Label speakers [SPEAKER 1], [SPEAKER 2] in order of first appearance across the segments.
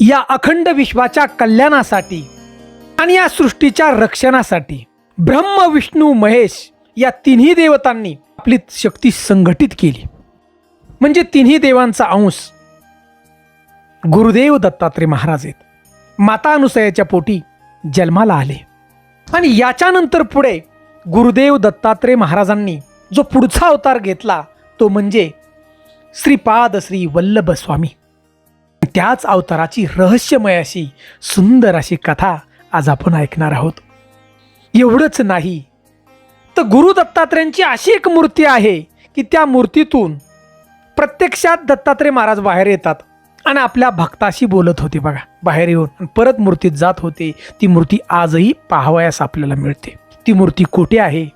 [SPEAKER 1] या अखंड विश्वाच्या कल्याणासाठी आणि या सृष्टीच्या रक्षणासाठी ब्रह्म विष्णू महेश या तिन्ही देवतांनी आपली शक्ती संघटित केली. म्हणजे तिन्ही देवांचा अंश गुरुदेव दत्तात्रय महाराज आहेत. माता अनुसयाच्या पोटी जन्माला आले. आणि याच्यानंतर पुढे गुरुदेव दत्तात्रय महाराजांनी जो पुढचा अवतार घेतला तो म्हणजे श्रीपाद श्री वल्लभ स्वामी. त्याच अवताराची रहस्यमय अशी सुंदर अशी कथा आज आपण ऐकणार आहोत. एवढंच नाही तर गुरु दत्तात्रयांची अशी एक मूर्ती आहे की त्या मूर्तीतून प्रत्यक्षात दत्तात्रय महाराज बाहेर येतात आणि आपल्या भक्ताशी बोलत होते बघा बाहेर येऊन. परत मूर्तीत जात होते. ती मूर्ती आजही पाहावयास आपल्याला मिळते. ती मूर्ती कुठे आहे?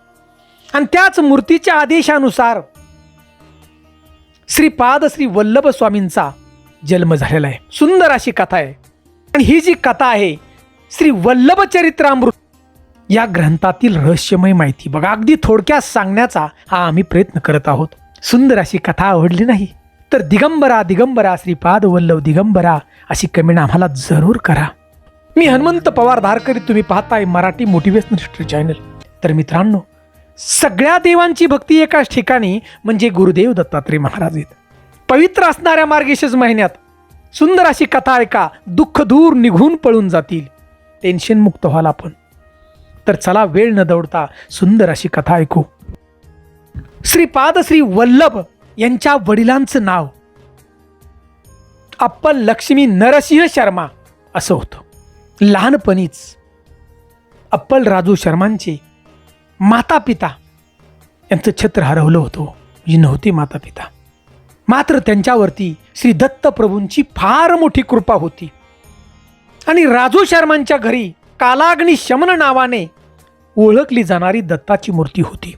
[SPEAKER 1] आणि त्याच मूर्तीच्या आदेशानुसार श्रीपाद श्री वल्लभ स्वामींचा जन्म झालेला आहे. सुंदर अशी कथा आहे. आणि ही जी कथा आहे श्री वल्लभ चरित्रामृत या ग्रंथातील रहस्यमय माहिती बघा. अगदी थोडक्यात सांगण्याचा हा आम्ही प्रयत्न करत आहोत. सुंदर अशी कथा आवडली नाही. तर दिगंबरा दिगंबरा श्रीपाद वल्लभ दिगंबरा अशी कमेंट आम्हाला जरूर करा. मी हनुमंत पवार धारकरी तुम्ही पाहताय मराठी मोटिवेशनल हिस्ट्री चॅनल. तर मित्रांनो सगळ्या देवांची भक्ती एकाच ठिकाणी म्हणजे गुरुदेव दत्तात्रय महाराज आहेत. पवित्र असणाऱ्या मार्गशीर्ष महिन्यात सुंदर अशी कथा ऐका दुःख दूर निघून पळून जातील. टेन्शन मुक्त व्हाल आपण. तर चला वेळ न दौडता सुंदर अशी कथा ऐकू. श्रीपाद श्री वल्लभ यांच्या वडिलांचं नाव अप्पल लक्ष्मी नरसिंह शर्मा असं होतं. लहानपणीच अप्पल राजू शर्मांचे माता पिता यांचं छत्र हरवलं होतं. जी नव्हती माता पिता मात्र त्यांच्यावरती श्री दत्तप्रभूंची फार मोठी कृपा होती. आणि राजू शर्मांच्या घरी कालाग्नी शमन नावाने ओळखली जाणारी दत्ताची मूर्ती होती.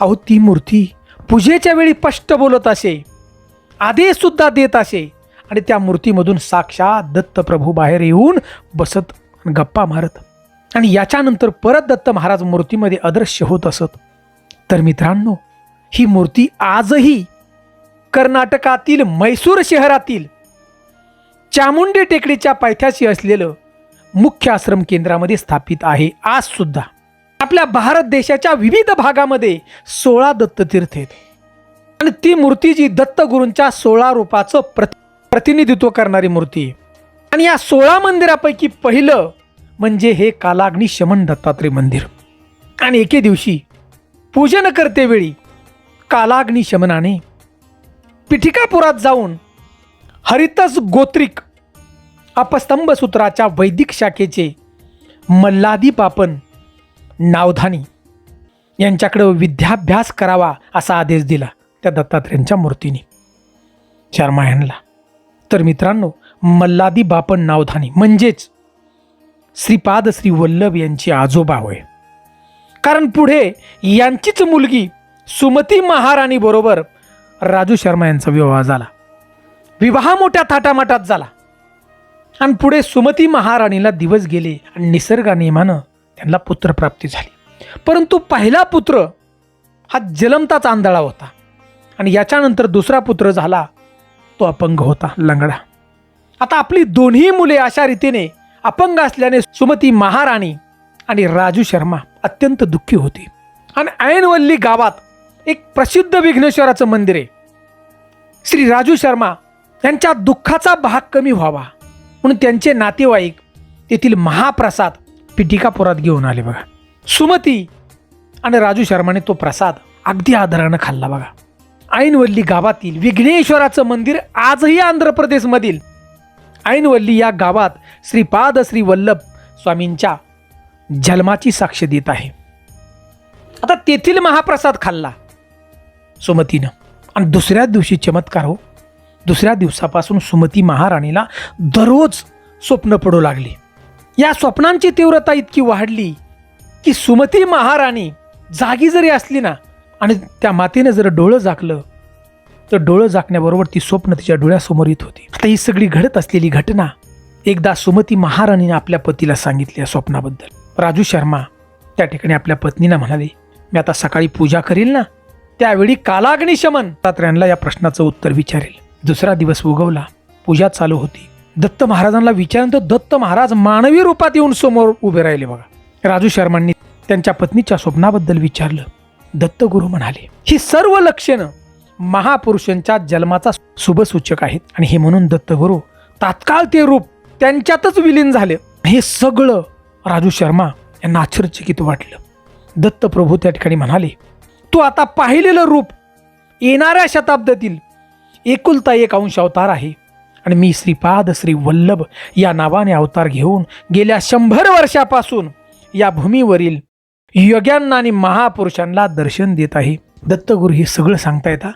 [SPEAKER 1] अहो ती मूर्ती पूजेच्या वेळी स्पष्ट बोलत असे आदेशसुद्धा देत असे आणि त्या मूर्तीमधून साक्षात दत्त प्रभू बाहेर येऊन बसत आणि गप्पा मारत. आणि याच्यानंतर परत दत्त महाराज मूर्तीमध्ये अदृश्य होत असत. तर मित्रांनो ही मूर्ती आजही कर्नाटकातील मैसूर शहरातील चामुंडी टेकडीच्या पायथ्याशी असलेलं मुख्य आश्रम केंद्रामध्ये स्थापित आहे. आज सुद्धा आपल्या भारत देशाच्या विविध भागामध्ये सोळा दत्ततीर्थ आहेत. आणि ती मूर्ती जी दत्तगुरूंच्या सोळा रूपाचं प्रति प्रतिनिधित्व करणारी मूर्ती आहे. आणि या सोळा मंदिरापैकी पहिलं म्हणजे हे कालाग्नी शमन दत्तात्रय मंदिर. आणि एके दिवशी पूजन करतेवेळी कालाग्नी शमनाने पिठिकापुरात जाऊन हरितस गोत्रिक अपस्तंभ सूत्राच्या वैदिक शाखेचे मल्लादी पापन नावधानी यांच्याकडं विद्याभ्यास करावा असा आदेश दिला त्या दत्तात्रेयांच्या मूर्तीने. शर्मायणला तर मित्रांनो मल्लादी बापन नावधानी म्हणजेच श्रीपाद श्री वल्लभ यांची आजोबा होय. कारण पुढे यांचीच मुलगी सुमती महाराणी बरोबर राजू शर्मा यांचा विवाह झाला. विवाह मोठ्या थाटामाटात झाला. आणि पुढे सुमती महाराणीला दिवस गेले आणि निसर्गानियमानं त्यांना पुत्रप्राप्ती झाली. परंतु पहिला पुत्र हा जलमताच आंधळा होता. आणि याच्यानंतर दुसरा पुत्र झाला तो अपंग होता लंगडा. आता आपली दोन्ही मुले अशा रीतीने अपंग असल्याने सुमती महाराणी आणि राजू शर्मा अत्यंत दुःखी होते. आणि ऐनवल्ली गावात एक प्रसिद्ध विघ्नेश्वराचं मंदिर आहे. श्री राजू शर्मा यांच्या दुःखाचा भाग कमी व्हावा म्हणून त्यांचे नातेवाईक तेथील महाप्रसाद पिटिकापुरात घेऊन आले बघा. सुमती आणि राजू शर्माने तो प्रसाद अगदी आदरानं खाल्ला बघा. ऐनवल्ली गावातील विघ्नेश्वराचं मंदिर आजही आंध्र प्रदेशमधील ऐनवल्ली या गावात श्रीपाद श्री वल्लभ स्वामींच्या जन्माची साक्ष देत आहे. आता तेथील महाप्रसाद खाल्ला. सुमतीनं. आणि दुसऱ्या दिवशी चमत्कार हो. दुसऱ्या दिवसापासून सुमती महाराणीला दररोज स्वप्न पडू लागली. या स्वप्नांची तीव्रता इतकी वाढली की सुमती महाराणी जागी जरी असली ना आणि त्या मातेने जर डोळं झाकलं तर डोळं झाकण्याबरोबर ती स्वप्न तिच्या डोळ्यासमोर येत होती. आता ही सगळी घडत असलेली घटना एकदा सुमती महाराणीने आपल्या पतीला सांगितली या स्वप्नाबद्दल. राजू शर्मा त्या ठिकाणी आपल्या पत्नीला म्हणाले मी आता सकाळी पूजा करील ना त्यावेळी कालाग्निशमन तात्र्यांना या प्रश्नाचं उत्तर विचारेल. दुसरा दिवस उगवला. पूजा चालू होती. दत्त महाराजांना विचारल्यानंतर दत्त महाराज मानवी रूपात येऊन समोर उभे राहिले बघा. राजू शर्मांनी त्यांच्या पत्नीच्या स्वप्नाबद्दल विचारलं. दत्तगुरु म्हणाले ही सर्व लक्षणं महापुरुषांच्या जन्माचा शुभसूचक आहेत आणि हे म्हणून दत्तगुरु तात्काळ ते रूप त्यांच्यातच विलीन झाले. हे सगळं राजू शर्मा यांना आश्चर्यचकित वाटलं. दत्तप्रभू त्या ठिकाणी म्हणाले तू आता पाहिलेलं रूप येणाऱ्या शताब्दातील एकुलता एक अंश अवतार आहे. आणि मी श्रीपाद श्री वल्लभ या नावाने अवतार घेऊन गेल्या शंभर वर्षापासून या भूमीवरील योग्यांना आणि महापुरुषांना दर्शन देत आहे. दत्तगुरु हे सगळं सांगता येतं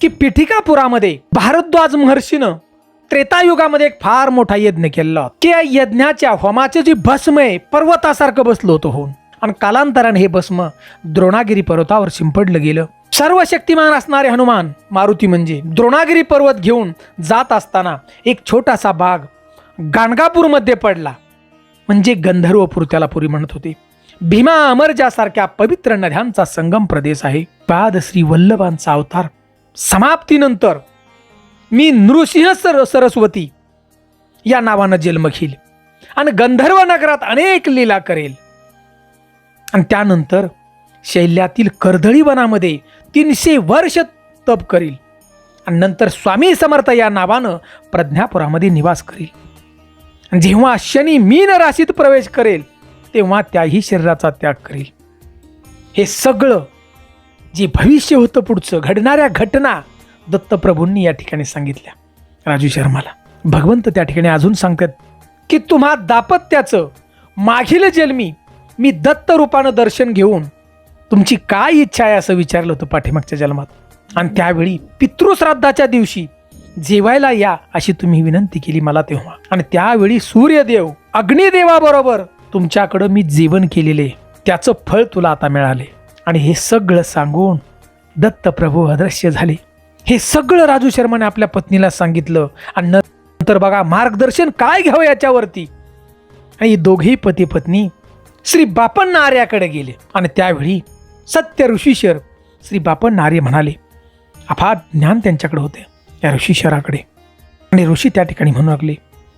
[SPEAKER 1] की पिठिकापुरामध्ये भारद्वाज महर्षीनं त्रेतायुगामध्ये एक फार मोठा यज्ञ केलेला त्या की यज्ञाच्या होमाचे जे भस्म आहे पर्वतासारखं बसलो होतो होऊन. आणि कालांतराने हे भस्म द्रोणागिरी पर्वतावर शिंपडलं गेलं. सर्व शक्तिमान असणारे हनुमान मारुती म्हणजे द्रोणागिरी पर्वत घेऊन जात असताना एक छोटासा भाग गाणगापूरमध्ये पडला. म्हणजे गंधर्वपूर त्याला पुरी म्हणत होते. भीमा अमरजासारख्या पवित्र नद्यांचा संगम प्रदेश आहे. पाद श्री वल्लभांचा अवतार समाप्तीनंतर मी नृसिंह सर सरस्वती या नावानं जन्म घेईल. आणि गंधर्व नगरात अनेक लीला करेल. आणि त्यानंतर शैल्यातील कर्दळी वनामध्ये तीनशे वर्ष तप करील. आणि नंतर स्वामी समर्थ या नावानं प्रज्ञापुरामध्ये निवास करील. आणि जेव्हा शनी मीन राशीत प्रवेश करेल तेव्हा त्याही शरीराचा त्याग करील. हे सगळं जे भविष्य होतं पुढचं घडणाऱ्या घटना दत्तप्रभूंनी या ठिकाणी सांगितल्या. राजू शर्माला. भगवंत त्या ठिकाणी अजून सांगतात की तुम्हा दापत्याचं मागील जन्मी मी दत्त रूपानं दर्शन घेऊन तुमची काय इच्छा आहे असं विचारलं होतं पाठीमागच्या जन्मात? आणि त्यावेळी पितृश्राद्धाच्या दिवशी जेवायला या अशी तुम्ही विनंती केली मला तेव्हा. आणि त्यावेळी सूर्यदेव अग्निदेवाबरोबर तुमच्याकडं मी जेवण केलेले त्याचं फळ तुला आता मिळाले. आणि हे सगळं सांगून दत्तप्रभू अदृश्य झाले. हे सगळं राजू शर्माने आपल्या पत्नीला सांगितलं. आणि नंतर बघा मार्गदर्शन काय घ्यावं याच्यावरती? आणि दोघेही पती पत्नी श्री बापन नार्याकडे गेले. आणि त्यावेळी सत्य ऋषीशर श्री बापन नार्य म्हणाले अफाट ज्ञान त्यांच्याकडे होते या ऋषीशराकडे आणि ऋषी त्या ठिकाणी म्हणू लागले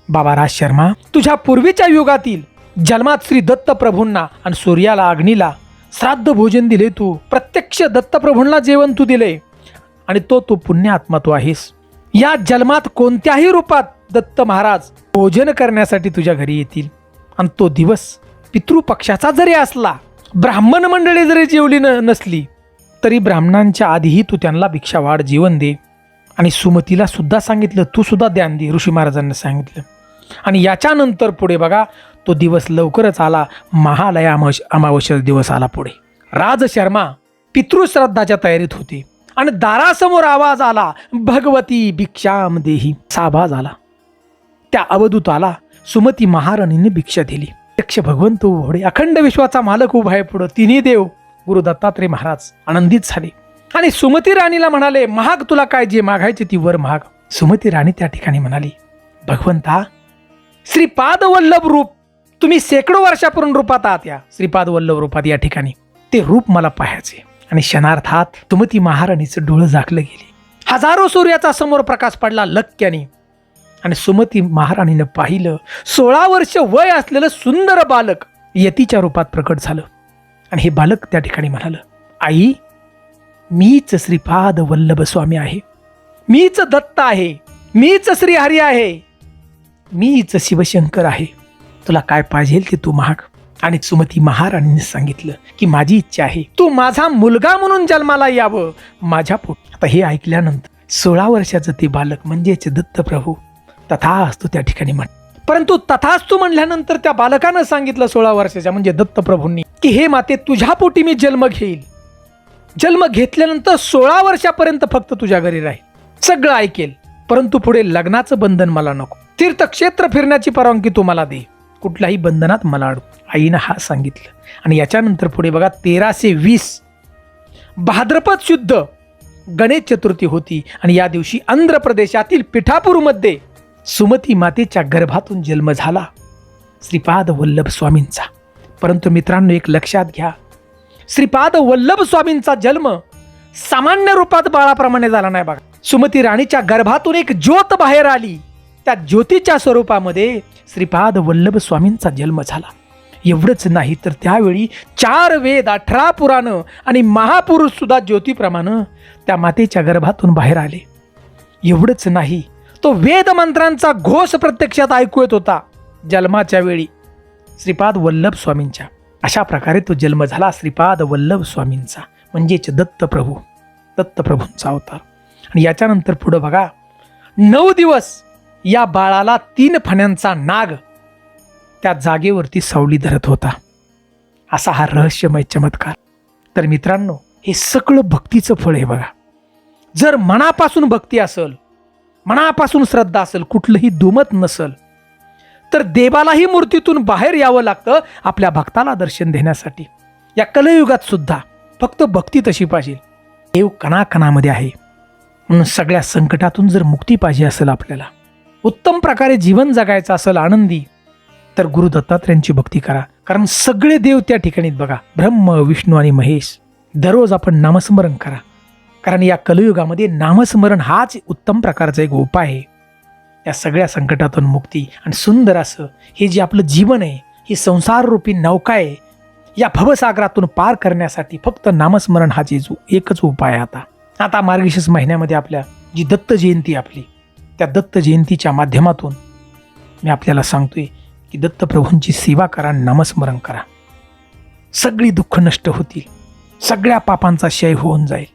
[SPEAKER 1] बाबा राज शर्मा तुझ्या पूर्वीच्या युगातील जन्मात श्री दत्तप्रभूंना आणि सूर्याला अग्नीला श्राद्ध भोजन दिले तू प्रत्यक्ष दत्तप्रभूंना जेवण तू दिले आणि तो तू पुण्य आत्मा तू आहेस. या जन्मात कोणत्याही रूपात दत्त महाराज भोजन करण्यासाठी तुझ्या घरी येतील आणि तो दिवस पितृपक्षाचा जरी असला ब्राह्मण मंडळी जरी जेवली न नसली तरी ब्राह्मणांच्या आधीही तू त्यांना भिक्षावाढ जीवन दे. आणि सुमतीला सुद्धा सांगितलं तू सुद्धा ध्यान दे ऋषी महाराजांना सांगितलं. आणि याच्यानंतर पुढे बघा तो दिवस लवकरच आला महालया अमावश अमावस्या दिवस आला पुढे. राज शर्मा पितृश्राद्धाच्या तयारीत होते. आणि दारासमोर आवाज आला भगवती भिक्षाम देही. असा आला. त्या अवधूताला सुमती महाराणीने भिक्षा दिली. यक्ष भगवंत उभे अखंड विश्वाचा मालक उभा आहे पुढं. तिन्ही देव गुरु दत्तात्रय महाराज आनंदित झाले. आणि सुमती राणीला म्हणाले महाग तुला काय जे मागायचे ती वर महाग. सुमती राणी त्या ठिकाणी म्हणाली भगवंता श्रीपाद वल्लभ रूप तुम्ही शेकडो वर्षापूर्वी रूपात आहात या. श्रीपाद वल्लभ रूपात या ठिकाणी ते रूप मला पाहायचे. आणि क्षणार्थात सुमती महाराणीचं डोळं झाकलं गेले. हजारो सूर्याचा समोर प्रकाश पडला लक्क्याने. आणि सुमती महाराणीनं पाहिलं सोळा वर्ष वय असलेलं सुंदर बालक यतीच्या रूपात प्रकट झालं. आणि हे बालक त्या ठिकाणी म्हणालं आई मीच श्रीपाद वल्लभ स्वामी आहे. मीच दत्त आहे. मीच श्रीहरी आहे. मीच शिवशंकर आहे. तुला काय पाहिजे ते तू महाग आणि सुमती महाराणीने सांगितलं की माझी इच्छा आहे. तू माझा मुलगा म्हणून जन्माला यावं. माझ्या पोट आता हे ऐकल्यानंतर सोळा वर्षाचं ते बालक म्हणजेच दत्तप्रभू तथास्तू त्या ठिकाणी म्हण. परंतु तथास्तू म्हणल्यानंतर त्या बालकानं सांगितलं सोळा वर्षाच्या म्हणजे दत्तप्रभूंनी की हे माते तुझ्या पोटी मी जन्म घेईल. जन्म घेतल्यानंतर सोळा वर्षापर्यंत फक्त तुझ्या घरी राहील. सगळं ऐकेल. परंतु पुढे लग्नाचं बंधन मला नको. तीर्थक्षेत्र फिरण्याची परवानगी तू मला दे. कुठल्याही बंधनात मला अडू आईनं हा सांगितलं. आणि याच्यानंतर पुढे बघा तेराशे वीस. भाद्रपद शुद्ध गणेश चतुर्थी होती. आणि या दिवशी आंध्र प्रदेशातील पिठापूरमध्ये सुमती मातेच्या गर्भातून जन्म झाला. श्रीपाद वल्लभ स्वामींचा परंतु मित्रांनो एक लक्षात घ्या. श्रीपाद वल्लभ स्वामींचा जन्म सामान्य रूपात बाळाप्रमाणे झाला नाही बघा. सुमती राणीच्या गर्भातून एक ज्योत बाहेर आली. त्या ज्योतीच्या स्वरूपामध्ये श्रीपाद वल्लभ स्वामींचा जन्म झाला. एवढंच नाही तर त्यावेळी चार वेद अठरा पुराणं आणि महापुरुष सुद्धा ज्योतीप्रमाणे त्या मातेच्या गर्भातून बाहेर आले. एवढंच नाही तो वेदमंत्रांचा घोष प्रत्यक्षात ऐकू येत होता जन्माच्या वेळी. श्रीपाद वल्लभ स्वामींच्या. अशा प्रकारे तो जन्म झाला श्रीपाद वल्लभ स्वामींचा. म्हणजेच दत्तप्रभू. दत्तप्रभूंचा अवतार. आणि याच्यानंतर पुढं बघा. नऊ दिवस या बाळाला तीन फण्यांचा नाग त्या जागेवरती सावली धरत होता. असा हा रहस्यमय चमत्कार. तर मित्रांनो हे सगळं भक्तीचं फळ आहे बघा. जर मनापासून भक्ती असेल मनापासून श्रद्धा असेल कुठलंही दुमत नसल तर देवालाही मूर्तीतून बाहेर यावं लागतं आपल्या भक्ताला दर्शन देण्यासाठी. या कलयुगात सुद्धा फक्त भक्ती तशी पाहिजे. देव कणाकणामध्ये आहे. म्हणून सगळ्या संकटातून जर मुक्ती पाहिजे असेल आपल्याला उत्तम प्रकारे जीवन जगायचं असेल आनंदी तर गुरु दत्तात्रयांची भक्ती करा. कारण सगळे देव त्या ठिकाणी बघा. ब्रह्म विष्णू आणि महेश दररोज आपण नामस्मरण करा. कारण या कलयुगामध्ये नामस्मरण हाच उत्तम प्रकारचा एक उपाय आहे. या सगळ्या संकटातून मुक्ती आणि सुंदर असं हे जे आपलं जीवन आहे ही संसाररूपी नौका आहे या भवसागरातून पार करण्यासाठी फक्त नामस्मरण हा जे जो एकच उपाय आहे आता. आता मार्गशीर्ष महिन्यामध्ये आपल्या जी दत्त जयंती आपली त्या दत्त जयंतीच्या माध्यमातून मी आपल्याला सांगतोय की दत्तप्रभूंची सेवा करा नामस्मरण करा. सगळी दुःख नष्ट होतील सगळ्या पापांचा क्षय होऊन जाईल.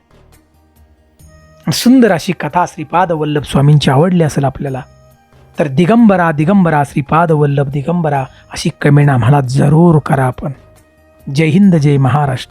[SPEAKER 1] सुंदर अशी कथा श्रीपाद वल्लभ स्वामींची आवडली असेल आपल्याला तर दिगंबरा दिगंबरा श्रीपाद वल्लभ दिगंबरा अशी कमेंट आम्हाला जरूर करा आपण. जय हिंद जय महाराष्ट्र.